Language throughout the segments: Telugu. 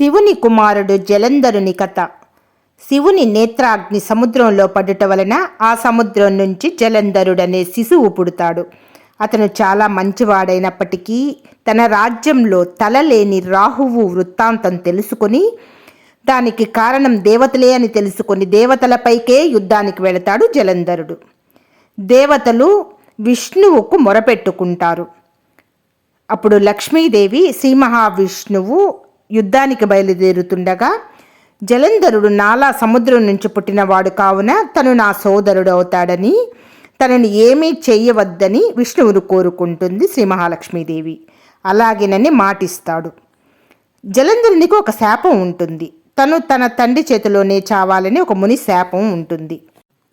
శివుని కుమారుడు జలంధరుని కథ. శివుని నేత్రాగ్ని సముద్రంలో పడుట వలన ఆ సముద్రం నుంచి జలంధరుడనే శిశువు పుడతాడు. అతను చాలా మంచివాడైనప్పటికీ తన రాజ్యంలో తల లేని రాహువు వృత్తాంతం తెలుసుకొని దానికి కారణం దేవతలే అని తెలుసుకొని దేవతలపైకే యుద్ధానికి వెళతాడు జలంధరుడు. దేవతలు విష్ణువుకు మొరపెట్టుకుంటారు. అప్పుడు లక్ష్మీదేవి శ్రీ మహావిష్ణువు యుద్ధానికి బయలుదేరుతుండగా జలంధరుడు నాలా సముద్రం నుంచి పుట్టినవాడు కావున తను నా సోదరుడు అవుతాడని తనని ఏమీ చేయవద్దని విష్ణువును కోరుకుంటుంది శ్రీ మహాలక్ష్మీదేవి. అలాగేనని మాటిస్తాడు. జలంధరునికి ఒక శాపం ఉంటుంది. తను తన తండ్రి చేతిలోనే చావాలని ఒక ముని శాపం ఉంటుంది.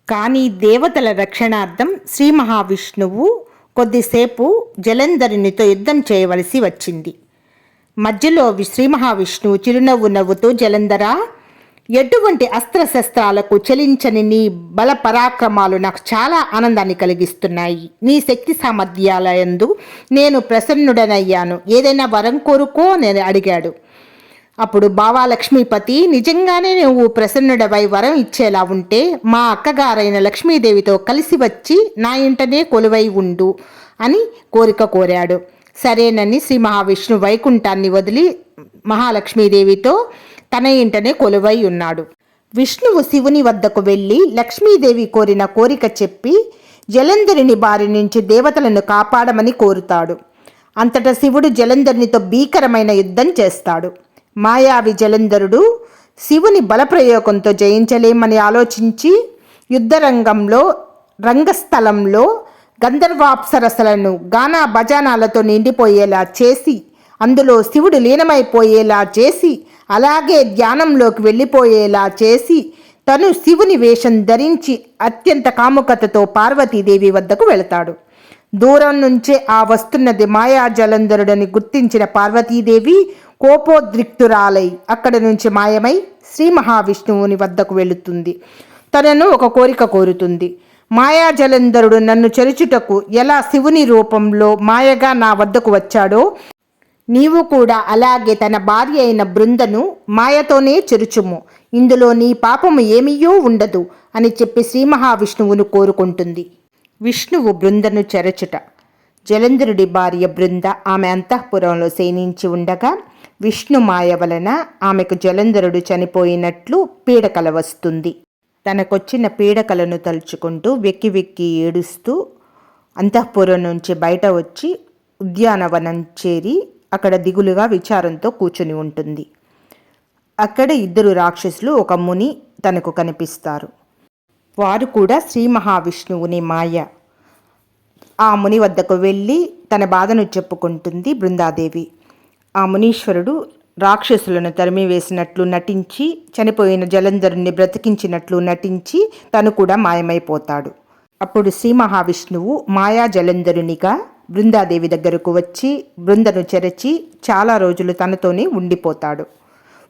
కానీ దేవతల రక్షణార్థం శ్రీ మహావిష్ణువు కొద్దిసేపు జలంధరునితో యుద్ధం చేయవలసి వచ్చింది. మధ్యలో శ్రీ మహావిష్ణువు చిరునవ్వు నవ్వుతూ జలంధర ఎటువంటి అస్త్రశస్త్రాలకు చలించని నీ బల పరాక్రమాలు నాకు చాలా ఆనందాన్ని కలిగిస్తున్నాయి. నీ శక్తి సామర్థ్యాలయందు నేను ప్రసన్నుడనయ్యాను. ఏదైనా వరం కోరుకో నేను అడిగాడు. అప్పుడు బావా లక్ష్మీపతి నిజంగానే నువ్వు ప్రసన్నుడవై వరం ఇచ్చేలా ఉంటే మా అక్కగారైన లక్ష్మీదేవితో కలిసి వచ్చి నా ఇంటనే కొలువై ఉండు అని కోరిక కోరాడు. సరేనని శ్రీ మహావిష్ణు వైకుంఠాన్ని వదిలి మహాలక్ష్మీదేవితో తన ఇంటనే కొలువై ఉన్నాడు. విష్ణువు శివుని వద్దకు వెళ్ళి లక్ష్మీదేవి కోరిన కోరిక చెప్పి జలంధరుని బారి నుంచి దేవతలను కాపాడమని కోరుతాడు. అంతటా శివుడు జలంధరునితో భీకరమైన యుద్ధం చేస్తాడు. మాయావి జలంధరుడు శివుని బలప్రయోగంతో జయించలేమని ఆలోచించి యుద్ధరంగంలో రంగస్థలంలో గంధర్వాప్సరసలను గానా భజానాలతో నిండిపోయేలా చేసి అందులో శివుడు లీనమైపోయేలా చేసి అలాగే ధ్యానంలోకి వెళ్ళిపోయేలా చేసి తను శివుని వేషం ధరించి అత్యంత కాముకతతో పార్వతీదేవి వద్దకు వెళతాడు. దూరం నుంచే ఆ వస్తున్నది మాయాజలంధరుడని గుర్తించిన పార్వతీదేవి కోపోద్రిక్తురాలై అక్కడ నుంచి మాయమై శ్రీ మహావిష్ణువుని వద్దకు వెళుతుంది. తనను ఒక కోరిక కోరుతుంది. మాయా జలంధరుడు నన్ను చెరుచుటకు ఎలా శివుని రూపంలో మాయగా నా వద్దకు వచ్చాడో నీవు కూడా అలాగే తన భార్య అయిన బృందను మాయతోనే చెరుచుము. ఇందులో నీ పాపము ఏమీయూ ఉండదు అని చెప్పి శ్రీ మహావిష్ణువును కోరుకుంటుంది. విష్ణువు బృందను చెరచుట. జలంధరుడి భార్య బృంద ఆమె అంతఃపురంలో శయనించి ఉండగా విష్ణు మాయ వలన ఆమెకు జలంధరుడు చనిపోయినట్లు పీడకల వస్తుంది. తనకొచ్చిన పీడకలను తలుచుకుంటూ వెక్కి వెక్కి ఏడుస్తూ అంతఃపురం నుంచి బయట వచ్చి ఉద్యానవనం చేరి అక్కడ దిగులుగా విచారంతో కూర్చుని ఉంటుంది. అక్కడ ఇద్దరు రాక్షసులు ఒక ముని తనకు కనిపిస్తారు. వారు కూడా శ్రీ మహావిష్ణువుని మాయ. ఆ ముని వద్దకు వెళ్ళి తన బాధను చెప్పుకుంటుంది బృందాదేవి. ఆ మునీశ్వరుడు రాక్షసులను తరిమివేసినట్లు నటించి చనిపోయిన జలంధరుని బ్రతికించినట్లు నటించి తను కూడా మాయమైపోతాడు. అప్పుడు శ్రీ మహావిష్ణువు మాయా జలంధరునిగా బృందాదేవి దగ్గరకు వచ్చి బృందను చెరచి చాలా రోజులు తనతోనే ఉండిపోతాడు.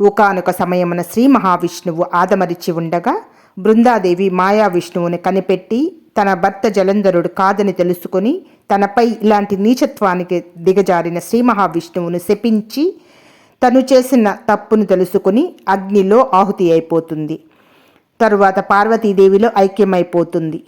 ఒకానొక సమయమున శ్రీ మహావిష్ణువు ఆదమరిచి ఉండగా బృందాదేవి మాయా విష్ణువుని కనిపెట్టి తన భర్త జలంధరుడు కాదని తెలుసుకొని తనపై ఇలాంటి నీచత్వానికి దిగజారిన శ్రీ మహావిష్ణువును శపించి తను చేసిన తప్పును తెలుసుకుని అగ్నిలో ఆహుతి అయిపోతుంది. తరువాత పార్వతీదేవిలో ఐక్యమైపోతుంది.